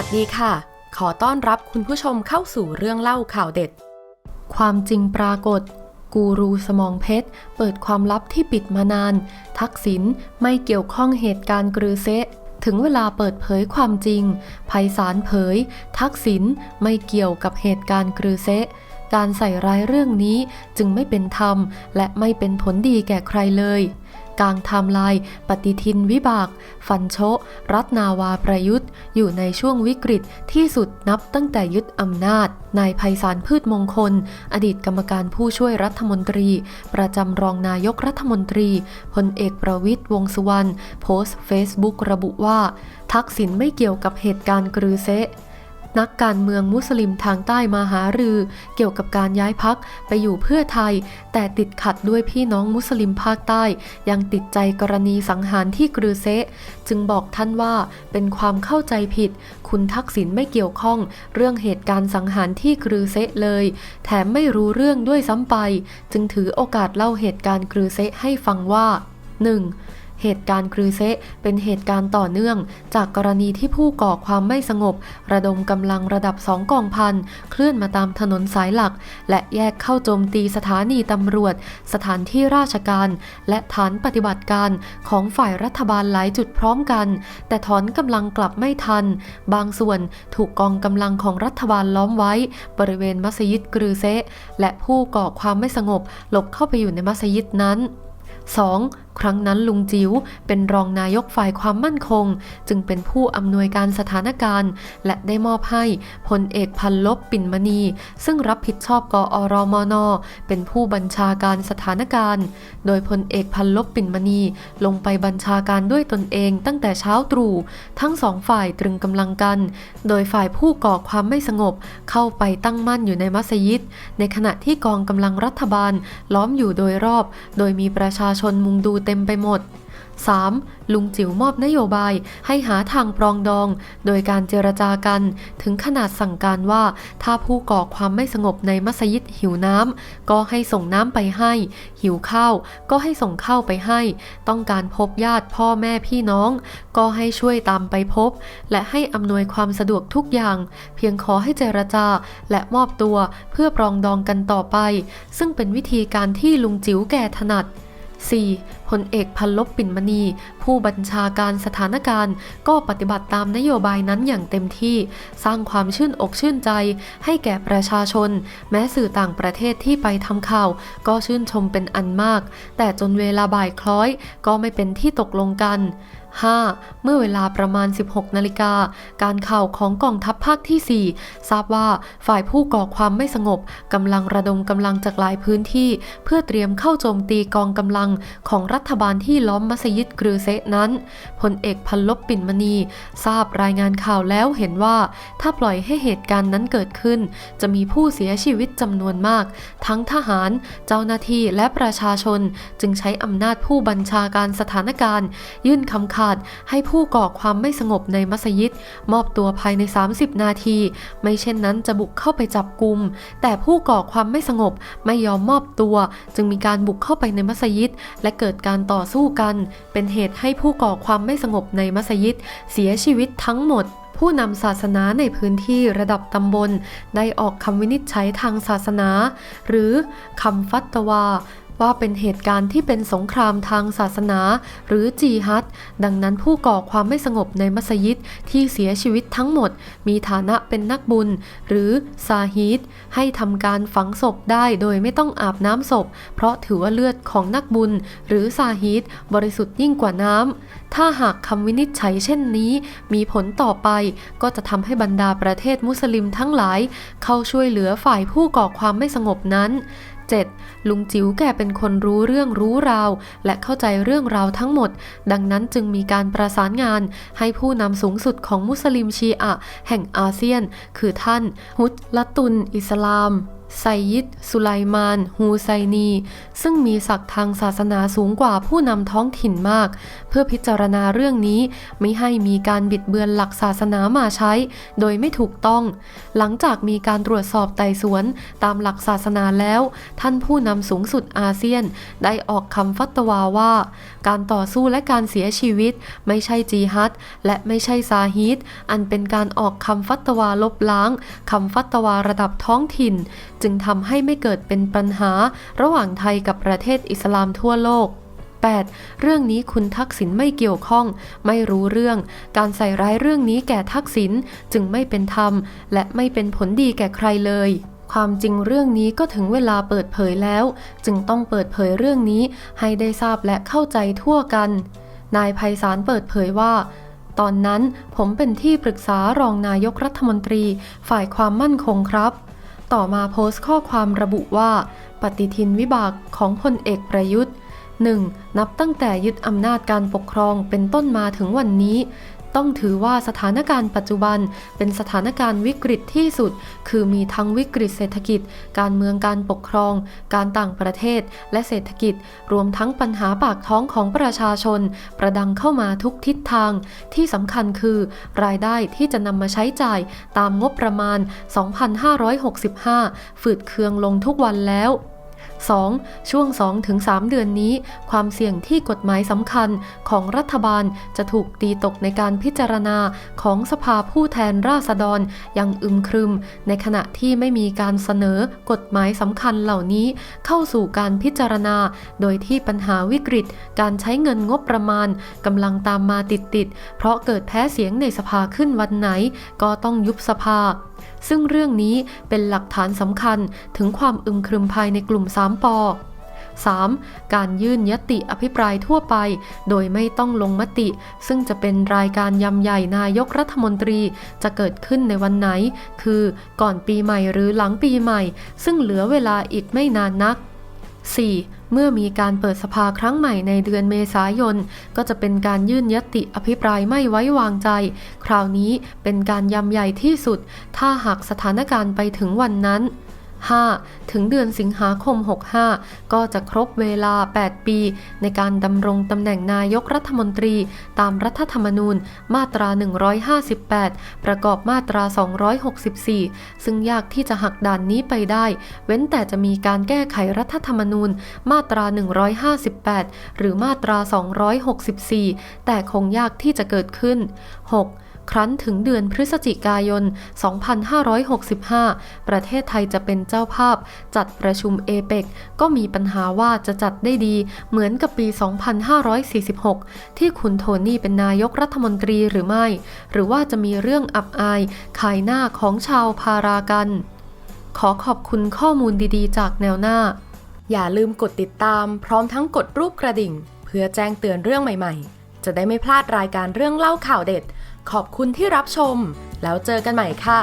วัสดีค่ะ ขอต้อนรับคุณผู้ชมเข้าสู่เรื่องเล่าข่าวเด็ด ความจริงปรากฏ กูรูสมองเพชร เปิดความลับที่ปิดมานาน ทักษิณไม่เกี่ยวข้องเหตุการณ์กรือเซะ ถึงเวลาเปิดเผยความจริง ภัยสารเผย ทักษิณไม่เกี่ยวกับเหตุการณ์กรือเซะ การใส่ร้ายเรื่องนี้จึงไม่เป็นธรรม และไม่เป็นผลดีแก่ใครเลยกลางไทม์ไลน์ปฏิทินวิบาก ฟันโช รัตนาวาประยุทธ์ อยู่ในช่วงวิกฤตที่สุดนับตั้งแต่ยึดอำนาจ นายภัยสารพืชมงคล อดีตกรรมการผู้ช่วยรัฐมนตรี ประจำรองนายกรัฐมนตรีพลเอกประวิตยวงสุวรรณโพสต์เฟซบุ๊กระบุว่า ทักษิณไม่เกี่ยวกับเหตุการณ์กรือเซะ นักการเมืองมุสลิมทางใต้มาหารือ เกี่ยวกับการย้ายพักไปอยู่เพื่อไทย แต่ติดขัดด้วยพี่น้องมุสลิมภาคใต้ ยังติดใจกรณีสังหารที่กรือเซะจึงบอกท่านว่าเป็นความเข้าใจผิด คุณทักษิณไม่เกี่ยวข้อง เรื่องเหตุการณ์สังหารที่กรือเซะเลย แถมไม่รู้เรื่องด้วยซ้ำไป จึงถือโอกาสเล่าเหตุการณ์กรือเซะให้ฟังว่า 1. เหตุการณ์ครือเซะเป็นเหตุการณ์ต่อเนื่อง จากกรณีที่ผู้ก่อความไม่สงบ ระดมกำลังระดับสองกองพันเคลื่อนมาตามถนนสายหลัก และแยกเข้าโจมตีสถานีตำรวจ สถานที่ราชการ และฐานปฏิบัติการของฝ่ายรัฐบาลหลายจุดพร้อมกัน แต่ถอนกำลังกลับไม่ทัน บางส่วนถูกกองกำลังของรัฐบาลล้อมไว้ บริเวณมัสยิดกรือเซะและผู้ก่อความไม่สงบ หลบเข้าไปอยู่ในมัสยิดนั้น 2. ครั้งนั้นลุงจิ๋วเป็นรองนายกฝ่ายความมั่นคง จึงเป็นผู้อำนวยการสถานการณ์ และได้มอบให้พลเอกพันลบปิ่นมณี ซึ่งรับผิดชอบกอรมน เป็นผู้บัญชาการสถานการณ์ โดยพลเอกพันลบปิ่นมณีลงไปบัญชาการด้วยตนเองตั้งแต่เช้าตรู่ทั้งสองฝ่ายตรึงกำลังกัน โดยฝ่ายผู้ก่อความไม่สงบเข้าไปตั้งมั่นอยู่ในมัสยิด ในขณะที่กองกำลังรัฐบาลล้อมอยู่โดยรอบ โดยมีประชาชนมุงดูเต็มไปหมด 3. ลุงจิ๋วมอบนโยบายให้หาทางปรองดอง โดยการเจรจากันถึงขนาดสั่งการว่า ถ้าผู้ก่อความไม่สงบในมัสยิดหิวน้ำก็ให้ส่งน้ำไปให้ หิวข้าวก็ให้ส่งข้าวไปให้ ต้องการพบญาติพ่อแม่พี่น้อง ก็ให้ช่วยตามไปพบ และให้อำนวยความสะดวกทุกอย่าง เพียงขอให้เจรจาและมอบตัวเพื่อปรองดองกันต่อไป ซึ่งเป็นวิธีการที่ลุงจิ๋วแก่ถนัด 4. พลเอกพันลบปิ่นมณี ผู้บัญชาการสถานการณ์ ก็ปฏิบัติตามนโยบายนั้นอย่างเต็มที่ สร้างความชื่นอกชื่นใจ ให้แก่ประชาชน แม้สื่อต่างประเทศที่ไปทำข่าว ก็ชื่นชมเป็นอันมาก แต่จนเวลาบ่ายคล้อย ก็ไม่เป็นที่ตกลงกัน 5. เมื่อเวลาประมาณ 16 นาฬิกา การข่าวของกองทัพภาคที่ 4 ทราบว่าฝ่ายผู้ก่อความไม่สงบกำลังระดมกำลังจากหลายพื้นที่ เพื่อเตรียมเข้าโจมตีกองกำลังของรัฐบาลที่ล้อมมัสยิดกรือเซะนั้นพลเอกพันลบปิ่นมณี ทราบรายงานข่าวแล้วเห็นว่า ถ้าปล่อยให้เหตุการณ์นั้นเกิดขึ้น จะมีผู้เสียชีวิตจำนวนมาก ทั้งทหาร เจ้าหน้าที่และประชาชน จึงใช้อำนาจผู้บัญชาการสถานการณ์ ยื่นคำขาาดให้ผู้ก่อความไม่สงบในมัสยิด มอบตัวภายใน 30 นาที ไม่เช่นนั้นจะบุกเข้าไปจับกลุ่มแต่ผู้ก่อความไม่สงบไม่ยอมมอบตัว จึงมีการบุกเข้าไปในมัสยิด และเกิดการต่อสู้กัน เป็นเหตุให้ผู้ก่อความไม่สงบในมัสยิด เสียชีวิตทั้งหมดผู้นำศาสนาในพื้นที่ระดับตำบล ได้ออกคำวินิจฉัยทางศาสนา หรือคำฟัตตวา ว่าเป็นเหตุการณ์ที่เป็นสงครามทางศาสนา หรือจีฮัดดังนั้นผู้ก่อความไม่สงบในมัสยิดที่เสียชีวิตทั้งหมด มีฐานะเป็นนักบุญ หรือซาฮีดให้ทำการฝังศพได้โดยไม่ต้องอาบน้ำศพ เพราะถือว่าเลือดของนักบุญ หรือซาฮีดบริสุทธิ์ยิ่งกว่าน้ำถ้าหากคำวินิจฉัยเช่นนี้ มีผลต่อไปก็จะทำให้บรรดาประเทศมุสลิมทั้งหลาย เข้าช่วยเหลือฝ่ายผู้ก่อความไม่สงบนั้น 7. ลุงจิ๋วแกเป็นคนรู้เรื่องรู้ราว และเข้าใจเรื่องราวทั้งหมด ดังนั้นจึงมีการประสานงาน ให้ผู้นำสูงสุดของมุสลิมชีอะ แห่งอาเซียน คือท่าน ฮุดละตุน อิสลาม ไซยิดสุไลมาน ฮูไซนี ซึ่งมีศักดิ์ทางศาสนาสูงกว่าผู้นำท้องถิ่นมาก เพื่อพิจารณาเรื่องนี้ไม่ให้มีการบิดเบือนหลักศาสนามาใช้ โดยไม่ถูกต้อง หลังจากมีการตรวจสอบไต่สวนตามหลักศาสนาแล้ว ท่านผู้นำสูงสุดอาเซียน ได้ออกคำฟัตวาว่า การต่อสู้และการเสียชีวิต ไม่ใช่จีฮัดและไม่ใช่ซาฮิดอันเป็นการออกคำฟัตวาลบล้างคำฟัตวาระดับท้องถิ่นจึงทำให้ไม่เกิดเป็นปัญหาระหว่างไทยกับประเทศอิสลามทั่วโลก 8. เรื่องนี้คุณทักษิณไม่เกี่ยวข้อง ไม่รู้เรื่อง การใส่ร้ายเรื่องนี้แก่ทักษิณจึงไม่เป็นธรรม และไม่เป็นผลดีแก่ใครเลย ความจริงเรื่องนี้ก็ถึงเวลาเปิดเผยแล้ว จึงต้องเปิดเผยเรื่องนี้ให้ได้ทราบและเข้าใจทั่วกัน นายไพศาลเปิดเผยว่าตอนนั้นผมเป็นที่ปรึกษารองนายกรัฐมนตรีฝ่ายความมั่นคงครับ ต่อมาโพสต์ข้อความระบุว่า ปฏิทินวิบากของพลเอกประยุทธ์ 1. นับตั้งแต่ยึดอำนาจการปกครองเป็นต้นมาถึงวันนี้ ต้องถือว่าสถานการณ์ปัจจุบันเป็นสถานการณ์วิกฤตที่สุด คือมีทั้งวิกฤตเศรษฐกิจ การเมืองการปกครอง การต่างประเทศ และเศรษฐกิจ รวมทั้งปัญหาปากท้องของประชาชน ประดังเข้ามาทุกทิศทาง ที่สำคัญคือ รายได้ที่จะนำมาใช้จ่ายตามงบประมาณ 2,565 ฝืดเคืองลงทุกวันแล้ว 2. ช่วง 2-3 เดือนนี้ ความเสี่ยงที่กฎหมายสำคัญของรัฐบาลจะถูกตีตกในการพิจารณาของสภาผู้แทนราษฎรย่างอึมครึม ในขณะที่ไม่มีการเสนอกฎหมายสำคัญเหล่านี้เข้าสู่การพิจารณา โดยที่ปัญหาวิกฤต การใช้เงินงบประมาณกำลังตามมาติดๆเพราะเกิดแพ้เสียงในสภาขึ้นวันไหน ก็ต้องยุบสภา ซึ่งเรื่องนี้เป็นหลักฐานสำคัญถึงความอึมครึมภายในกลุ่ม3ปอ 3. การยื่นยติอภิปรายทั่วไป โดยไม่ต้องลงมติ ซึ่งจะเป็นรายการยำใหญ่นายกรัฐมนตรีจะเกิดขึ้นในวันไหน คือก่อนปีใหม่หรือหลังปีใหม่ ซึ่งเหลือเวลาอีกไม่นานนัก 4. เมื่อมีการเปิดสภาครั้งใหม่ในเดือนเมษายน ก็จะเป็นการยื่นยติอภิปรายไม่ไว้วางใจ คราวนี้เป็นการยำใหญ่ที่สุด ถ้าหากสถานการณ์ไปถึงวันนั้น 5. ถึงเดือนสิงหาคม 65 ก็จะครบเวลา 8 ปี ในการดำรงตำแหน่งนายกรัฐมนตรี ตามรัฐธรรมนูญ มาตรา 158 ประกอบมาตรา 264 ซึ่งยากที่จะหักด่านนี้ไปได้ เว้นแต่จะมีการแก้ไขรัฐธรรมนูญ มาตรา 158 หรือมาตรา 264 แต่คงยากที่จะเกิดขึ้น 6. ครั้นถึงเดือนพฤศจิกายน 2565 ประเทศไทยจะเป็นเจ้าภาพ จัดประชุมเอเปกก็มีปัญหาว่าจะจัดได้ดีเหมือนกับปี 2546 ที่คุณโทนี่เป็นนายกรัฐมนตรีหรือไม่ หรือว่าจะมีเรื่องอับอาย ขายหน้าของชาวพารากัน ขอขอบคุณข้อมูลดีๆ จากแนวหน้า อย่าลืมกดติดตาม พร้อมทั้งกดรูปกระดิ่ง เพื่อแจ้งเตือนเรื่องใหม่ๆ จะได้ไม่พลาดรายการเรื่องเล่าข่าวเด็ด ขอบคุณที่รับชม แล้วเจอกันใหม่ค่ะ